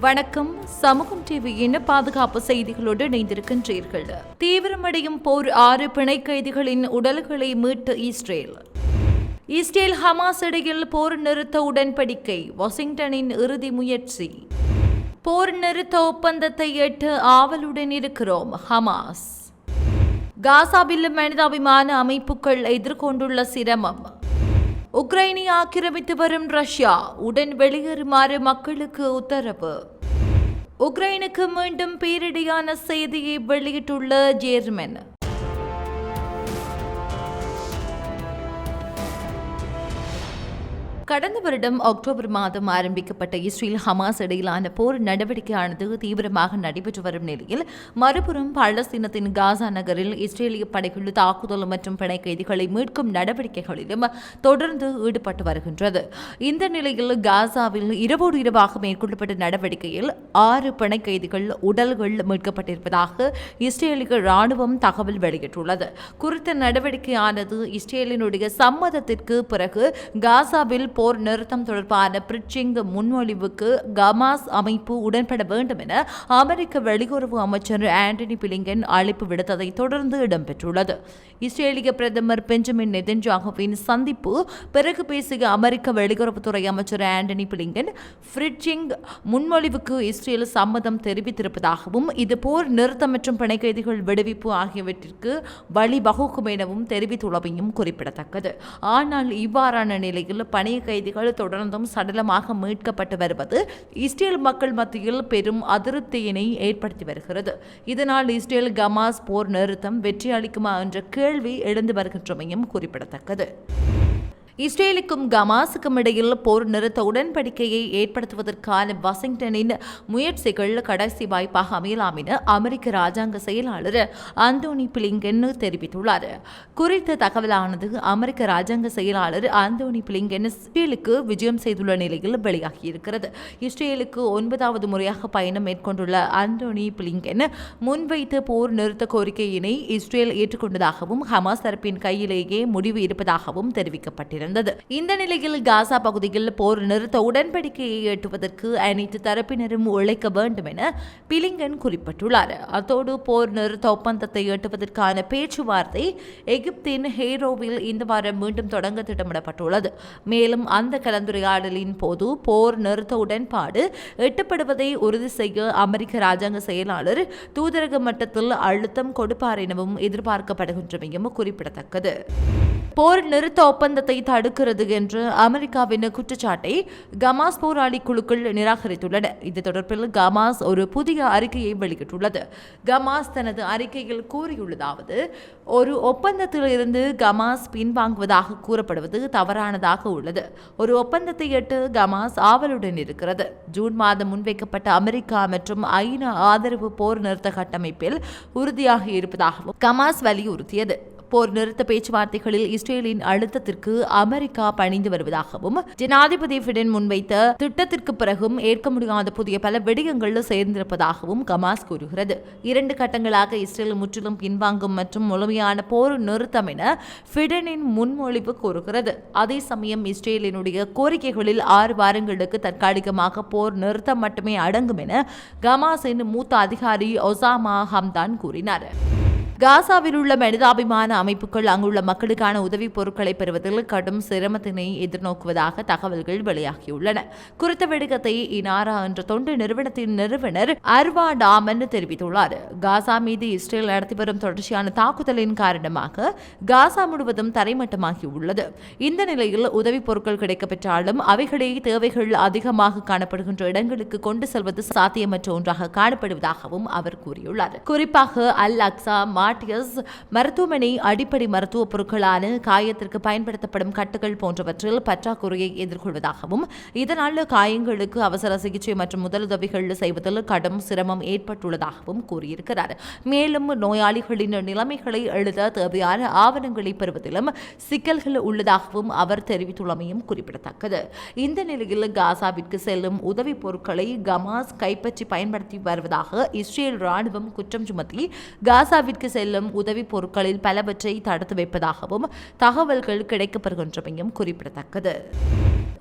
வணக்கம். சமூகம் டிவியின் பாதுகாப்பு செய்திகளோடு இணைந்திருக்கின்றீர்கள். தீவிரமடையும் போர் ஆறு பிணை கைதிகளின் உடல்களை மீட்டு இஸ்ரேல். இஸ்ரேல் ஹமாஸ் இடையில் போர் நிறுத்த உடன்படிக்கை வாஷிங்டனின் இறுதி முயற்சி. போர் நிறுத்த ஒப்பந்தத்தை எட்டு ஆவலுடன் இருக்கிறோம் ஹமாஸ். காசாவில் மனிதாபிமான அமைப்புகள் எதிர்கொண்டுள்ள சிரமம். உக்ரைனை ஆக்கிரமித்து வரும் ரஷ்யா உடன் வெளியேறுமாறு மக்களுக்கு உத்தரவு. உக்ரைனுக்கு மீண்டும் பேரிடியான செய்தியை வெளியிட்டுள்ள ஜேர்மன். கடந்த வருடம் அக்டோபர் மாதம் ஆரம்பிக்கப்பட்ட இஸ்ரேல் ஹமாஸ் இடையிலான போர் நடவடிக்கையானது தீவிரமாக நடைபெற்று வரும் நிலையில் மறுபுறம் பாலஸ்தீனத்தின் காசா நகரில் இஸ்ரேலிய படைகள் தாக்குதல் மற்றும் பிணை கைதிகளை மீட்கும் நடவடிக்கைகளிலும் தொடர்ந்து ஈடுபட்டு வருகின்றது. இந்த நிலையில் காசாவில் இரவோடு இரவாக மேற்கொள்ளப்பட்ட நடவடிக்கையில் ஆறு பிணை கைதிகள் உடல்கள் மீட்கப்பட்டிருப்பதாக இஸ்ரேலிய ராணுவம் தகவல் வெளியிட்டுள்ளது. குறித்த நடவடிக்கையானது இஸ்ரேலினுடைய சம்மதத்திற்கு பிறகு காசாவில் போர் நிறுத்தம் தொடர்பான பிரிட்ஜிங் முன்மொழிவுக்கு கமாஸ் அமைப்பு உடன்பட வேண்டும் என அமெரிக்க வெளியுறவு அமைச்சர் ஆண்டனி பிலிங்கன் அழைப்பு விடுத்ததை தொடர்ந்து இடம்பெற்றுள்ளது. இஸ்ரேலிய பிரதமர் பெஞ்சமின் நெதன்ஜாகவின் சந்திப்பு பிறகு பேசிய அமெரிக்க வெளியுறவுத்துறை அமைச்சர் ஆண்டனி பிலிங்கன் பிரிட்ஜிங் முன்மொழிவுக்கு இஸ்ரேல் சம்மதம் தெரிவித்திருப்பதாகவும் இது போர் நிறுத்தம் மற்றும் பிணை கைதிகள் விடுவிப்பு ஆகியவற்றிற்கு வழிவகுக்கும் எனவும் தெரிவித்துள்ளமையும் குறிப்பிடத்தக்கது. ஆனால் இவ்வாறான நிலையில் பணைய கைதிகள் தொடர்ந்தும் சடலமாக மீட்கப்பட்டு வருவது இஸ்ரேல் மக்கள் மத்தியில் பெரும் அதிருப்தியினை ஏற்படுத்தி வருகிறது. இதனால் இஸ்ரேல் கமாஸ் போர் நிறுத்தம் வெற்றி அளிக்குமா என்ற கேள்வி எழுந்து வருகின்றமையும் குறிப்பிடத்தக்கது. இஸ்ரேலுக்கும் கமாஸுக்கும் இடையில் போர் நிறுத்த உடன்படிக்கையை ஏற்படுத்துவதற்கான வாஷிங்டனின் முயற்சிகள் கடைசி வாய்ப்பாக அமையலாம் என அமெரிக்க ராஜாங்க செயலாளர் அந்தோனி பிளிங்கன் தெரிவித்துள்ளார். குறித்த தகவலானது அமெரிக்க ராஜாங்க செயலாளர் அந்தோனி பிளிங்கன் இஸ்ரேலுக்கு விஜயம் செய்துள்ள நிலையில் வெளியாகியிருக்கிறது. இஸ்ரேலுக்கு ஒன்பதாவது முறையாக பயணம் மேற்கொண்டுள்ள அந்தோனி பிளிங்கன் முன்வைத்த போர் நிறுத்த கோரிக்கையினை இஸ்ரேல் ஏற்றுக்கொண்டதாகவும் ஹமாஸ் தரப்பின் கையிலேயே முடிவு இருப்பதாகவும் தெரிவிக்கப்பட்டிருந்தது. இருந்தது இந்த நிலையில் காசா பகுதியில் போர் நிறுத்த உடன்படிக்கையை எட்டுவதற்கு அனைத்து தரப்பினரும் உழைக்க வேண்டும் என பிலிங்கன் குறிப்பிட்டுள்ளார். அத்தோடு போர் நிறுத்த ஒப்பந்தத்தை எட்டுவதற்கான பேச்சுவார்த்தை எகிப்தின் ஹேரோவில் இந்த வாரம் மீண்டும் தொடங்க திட்டமிடப்பட்டுள்ளது. மேலும் அந்த கலந்துரையாடலின் போது போர் நிறுத்த உடன்பாடு எட்டப்படுவதை உறுதி செய்ய அமெரிக்க ராஜாங்க செயலாளர் தூதரக மட்டத்தில் அழுத்தம் கொடுப்பார் எனவும் எதிர்பார்க்கப்படுகின்றமையும் குறிப்பிடத்தக்கது. போர் நிறுத்த ஒப்பந்தத்தை தடுக்கிறது என்று அமெரிக்காவின் குற்றச்சாட்டை கமாஸ் போராளி குழுக்கள் நிராகரித்துள்ளன. இது தொடர்பில் கமாஸ் ஒரு புதிய அறிக்கையை வெளியிட்டுள்ளது. கமாஸ் தனது அறிக்கையில் கூறியுள்ளதாவது ஒரு ஒப்பந்தத்திலிருந்து கமாஸ் பின்வாங்குவதாக கூறப்படுவது தவறானதாக உள்ளது. ஒரு ஒப்பந்தத்தை எட்டு கமாஸ் ஆவலுடன் இருக்கிறது. ஜூன் மாதம் முன்வைக்கப்பட்ட அமெரிக்கா மற்றும் ஐநா ஆதரவு போர் நிறுத்த கட்டமைப்பில் உறுதியாக இருப்பதாகவும் கமாஸ் வலியுறுத்தியது. போர் நிறுத்த பேச்சுவார்த்தைகளில் இஸ்ரேலின் அழுத்தத்திற்கு அமெரிக்கா பணிந்து வருவதாகவும் ஜனாதிபதி பிடன் முன்வைத்த திட்டத்திற்கு பிறகும் ஏற்க முடியாத புதிய பல விடயங்கள் சேர்ந்திருப்பதாகவும் கமாஸ் கூறுகிறது. இரண்டு கட்டங்களாக இஸ்ரேல் முற்றிலும் பின்வாங்கும் மற்றும் முழுமையான போர் நிறுத்தம் என பிடனின் முன்மொழிவு கூறுகிறது. அதே சமயம் இஸ்ரேலினுடைய கோரிக்கைகளில் ஆறு வாரங்களுக்கு தற்காலிகமாக போர் நிறுத்தம் மட்டுமே அடங்கும் என கமாஸின் மூத்த அதிகாரி ஒசாமா ஹம்தான் கூறினார். காசாவில் உள்ள மனிதாபிமான அமைப்புகள் அங்குள்ள மக்களுக்கான உதவிப் பொருட்களை பெறுவதில் கடும் சிரமத்தினை எதிர்நோக்குவதாக தகவல்கள் வெளியாகியுள்ளன. குறித்த வெடிக்கத்தை இனாரா என்ற தொண்டு நிறுவனத்தின் நிறுவனர் அர்வா டாமன் தெரிவித்துள்ளார். காசா மீது இஸ்ரேல் நடத்தி வரும் தொடர்ச்சியான தாக்குதலின் காரணமாக காசா முழுவதும் தரைமட்டமாகியுள்ளது. இந்த நிலையில் உதவிப் பொருட்கள் கிடைக்கப்பெற்றாலும் அவைகளே தேவைகள் அதிகமாக காணப்படுகின்ற இடங்களுக்கு கொண்டு செல்வது சாத்தியமற்ற ஒன்றாக காணப்படுவதாகவும் அவர் கூறியுள்ளார். குறிப்பாக அல் அக்சா ஆர்டிஎஸ் மருத்துவமனை அடிப்படை மருத்துவ பொருட்களான காயத்திற்கு பயன்படுத்தப்படும் கட்டுகள் போன்றவற்றில் பற்றாக்குறையை எதிர்கொள்வதாகவும் இதனால் காயங்களுக்கு அவசர சிகிச்சை மற்றும் முதலுதவிகள் செய்வதில் கடும் சிரமம் ஏற்பட்டுள்ளதாகவும் கூறியிருக்கிறார். மேலும் நோயாளிகளின் நிலைமைகளை எழுத தேவையான ஆவணங்களை பெறுவதிலும் சிக்கல்கள் உள்ளதாகவும் அவர் தெரிவித்துள்ளமையும் குறிப்பிடத்தக்கது. இந்த நிலையில் காசாவிற்கு செல்லும் உதவிப் பொருட்களை கமாஸ் கைப்பற்றி பயன்படுத்தி வருவதாக இஸ்ரேல் ராணுவம் குற்றம் சுமத்தி காசாவிற்கு செல்லும் உதவிப் பொருட்களில் பலவற்றை தடுத்து வைப்பதாகவும் தகவல்கள் கிடைக்கப்பெறுகின்றமையும் குறிப்பிடத்தக்கது.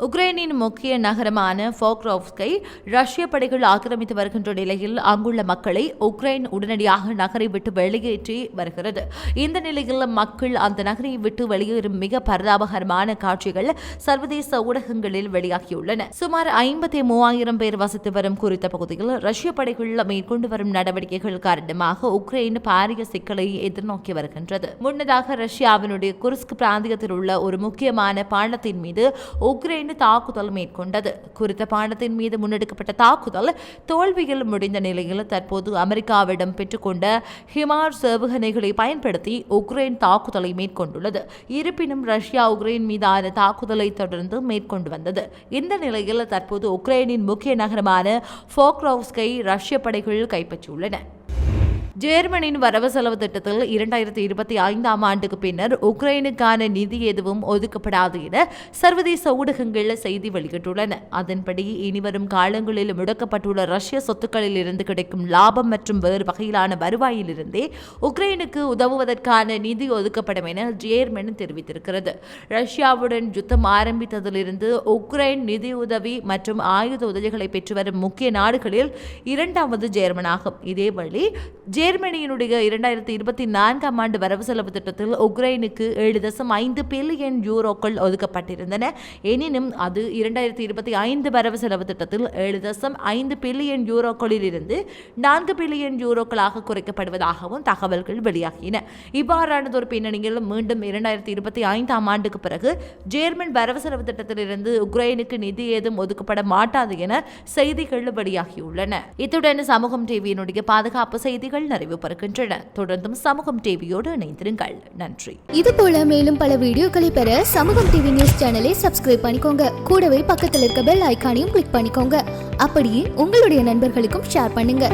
உக்ரைனின் முக்கிய நகரமான ஃபோக்ரோவ்ஸ்கை ரஷ்ய படைகள் ஆக்கிரமித்து வருகின்ற நிலையில் அங்குள்ள மக்களை உக்ரைன் உடனடியாக நகரை விட்டு வெளியேற்றி வருகிறது. இந்த நிலையில் மக்கள் அந்த நகரை விட்டு வெளியேறும் மிக பரதாபகரமான காட்சிகள் சர்வதேச ஊடகங்களில் வெளியாகியுள்ளன. சுமார் ஐம்பத்தி மூவாயிரம் பேர் வசித்து வரும் குறித்த பகுதியில் ரஷ்ய படைகள் மேற்கொண்டு வரும் நடவடிக்கைகள் காரணமாக உக்ரைன் பாரிய சிக்கலை எதிர்நோக்கி வருகின்றது. முன்னதாக ரஷ்யாவினுடைய குர்ஸ்க் பிராந்தியத்தில் உள்ள ஒரு முக்கியமான பாலத்தின் மீது உக்ரைன் தாக்குதல் மேற்கொண்டது. குறித்த பாடத்தின் மீது முன்னெடுக்கப்பட்ட தாக்குதல் தோல்வியில் முடிந்த நிலையில் தற்போது அமெரிக்காவிடம் பெற்றுக்கொண்ட ஹிமார் சேவுகணைகளை பயன்படுத்தி உக்ரைன் தாக்குதலை மேற்கொண்டுள்ளது. இருப்பினும் ரஷ்யா உக்ரைன் மீதான தாக்குதலை தொடர்ந்து மேற்கொண்டு வந்தது. இந்த நிலையில் தற்போது உக்ரைனின் முக்கிய நகரமான ஃபோக்ரோவ்ஸ்கை ரஷ்ய படைகள் கைப்பற்றியுள்ளன. ஜேர்மனியின் வரவு செலவு திட்டத்தில் இரண்டாயிரத்தி இருபத்தி ஐந்தாம் ஆண்டுக்கு பின்னர் உக்ரைனுக்கான நிதி எதுவும் ஒதுக்கப்படாது என சர்வதேச ஊடகங்கள் செய்தி வெளியிட்டுள்ளன. அதன்படி இனிவரும் காலங்களில் முடக்கப்பட்டுள்ள ரஷ்ய சொத்துக்களில் இருந்து கிடைக்கும் லாபம் மற்றும் வேறு வகையிலான வருவாயிலிருந்தே உக்ரைனுக்கு உதவுவதற்கான நிதி ஒதுக்கப்படும் என ஜேர்மன் தெரிவித்திருக்கிறது. ரஷ்யாவுடன் யுத்தம் ஆரம்பித்ததிலிருந்து உக்ரைன் நிதியுதவி மற்றும் ஆயுத உதவிகளை பெற்று வரும் முக்கிய நாடுகளில் இரண்டாவது ஜேர்மனாகும். ஜே ஜேர்மனியினுடைய இரண்டாயிரத்தி இருபத்தி நான்காம் ஆண்டு வரவு செலவு திட்டத்தில் உக்ரைனுக்கு ஏழு தசம் ஐந்து பில்லியன் யூரோக்கள் ஒதுக்கப்பட்டிருந்தன. எனினும் அது இரண்டாயிரத்தி இருபத்தி ஐந்து வரவு செலவு திட்டத்தில் ஏழு தசம் ஐந்து பில்லியன் யூரோக்களில் இருந்து நான்கு பில்லியன் யூரோக்களாக குறைக்கப்படுவதாகவும் தகவல்கள் வெளியாகின. இவ்வாறானதொரு பின்னணியில் மீண்டும் இரண்டாயிரத்தி இருபத்தி ஐந்தாம் ஆண்டுக்கு பிறகு ஜேர்மன் வரவு செலவு திட்டத்திலிருந்து உக்ரைனுக்கு நிதி ஏதும் ஒதுக்கப்பட மாட்டாது என செய்திகள் வெளியாகியுள்ளன. இத்துடன் சமூகம் டிவியினுடைய பாதுகாப்பு செய்திகள் அறிவிப்பிருக்கின்றன தொடர்ந்தும் சமூகம் டிவியோடு இணைந்திருங்கள். நன்றி. இது போல மேலும் பல வீடியோக்களை பெற சமூகம் டிவி நியூஸ் சேனலை சப்ஸ்கிரைப் பண்ணிக்கோங்க. கூடவே பக்கத்தில் இருக்க பெல் ஐக்கானையும் கிளிக் பண்ணிக்கோங்க. அப்படியே உங்களுடைய நண்பர்களுக்கும் ஷேர் பண்ணுங்க.